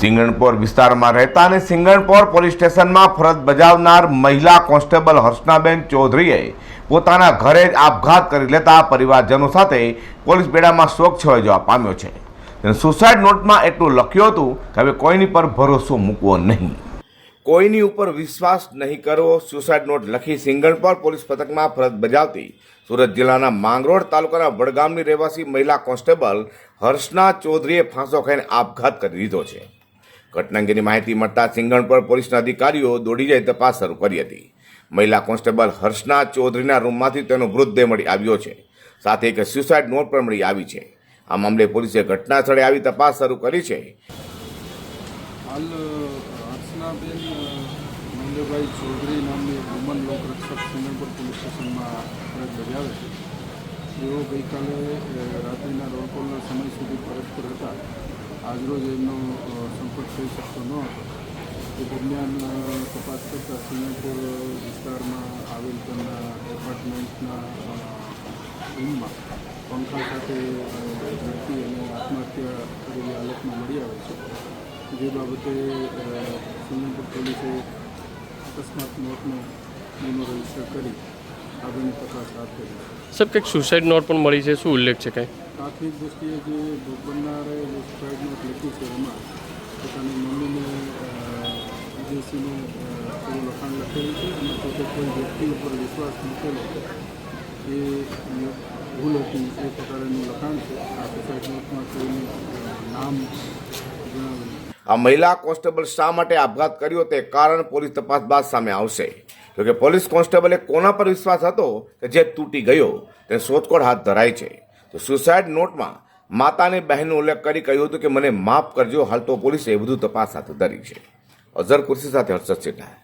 સિંગણપોર વિસ્તારમાં રહેતા અને સિંગણપોર પોલીસ સ્ટેશનમાં ફરજ બજાવનાર મહિલા કોન્સ્ટેબલ હર્ષનાબેન ચૌધરીએ પોતાના ઘરે જ આપઘાત કરી લેતા પરિવારજનો સાથે પોલીસ બેડામાં શોક છવાઈ પામ્યો છે. સુસાઇડ નોટમાં એટલું લખ્યું હતું કે હવે કોઈની પર ભરોસો મૂકવો નહીં. કોઈની ઉપર વિશ્વાસ નહીં કરવો, સુસાઇડ નોટ લખી સિંગણપોર પોલીસ પથકમાં ફરજ બજાવતી સુરત જિલ્લાના માંગરોળ તાલુકાના વડગામની રહેવાસી મહિલા કોન્સ્ટેબલ હર્ષના ચૌધરીએ ફાંસો ખાઈને આપઘાત કરી દીધો છે. ઘટના અંગેની માહિતી મળતા સિંગણપર પોલીસના અધિકારીઓ દોડી જઈ તપાસ શરૂ કરી હતી. મહિલા કોન્સ્ટેબલ હર્ષના ચૌધરીના રૂમમાંથી તેનો મૃતદેહ મળી આવ્યો છે. સાથે એક સ્યુસાઇડ નોટ પણ મળી આવી છે. આ મામલે પોલીસે ઘટના સ્થળે આવી તપાસ શરૂ કરી છે. હાલ હર્ષનાબેન નંદભાઈ ચૌધરી નામની વુમન લોકરક્ષક સિંગણપર પોલીસ સ્ટેશનમાં ફરજ બજાવે છે. તેઓ ગઈકાલે રાત્રિના રોડ સમય સુધી ફરજ પર હતા. આજરોજ એમનો સંપર્ક થઈ શકતો ન હતો. એ દરમિયાન તપાસ કરતાં સિંગાપુર વિસ્તારમાં આવેલ તેમના એપાર્ટમેન્ટના રૂમમાં પંખા સાથે વ્યક્તિ અને આત્મહત્યા કરેલી હાલતમાં મળી આવે છે. જે બાબતે સિંગાપુર પોલીસે અકસ્માત મોતનો ગુનો રજિસ્ટર કરી આગળની તપાસ હાથ ધરી. સાહેબ, કંઈક સુસાઇડ નોટ પણ મળી છે. શું ઉલ્લેખ છે કંઈ? પ્રાથમિક દ્રષ્ટિએ જે ભોગ બનનારે જે નોટ છે એમાં પોતાની મમ્મીને વિદેશીને અ, લખાણ લખેલું છે અને પોતે કોઈ વ્યક્તિ ઉપર વિશ્વાસ મૂકેલો એ ભૂલ હતી એ પ્રકારનું લખાણ છે. આ સુસાઇડ કોઈનું નામ જણાવેલું આ મહિલા કોન્સ્ટેબલ શા માટે આપઘાત કર્યો તે કારણ પોલીસ તપાસ બાદ સામે આવશે. જોકે પોલીસ કોન્સ્ટેબલે કોના પર વિશ્વાસ હતો કે જે તૂટી ગયો તે શોધખોળ હાથ ધરાય છે. તો સુસાઇડ નોટમાં માતાની બહેનનો ઉલ્લેખ કરી કહ્યું હતું કે, મને માફ કરજો, હાલ તો પોલીસે વધુ તપાસ હાથ ધરી છે. અઝર કુર્સી સાથે હર્ષદ સિન્હા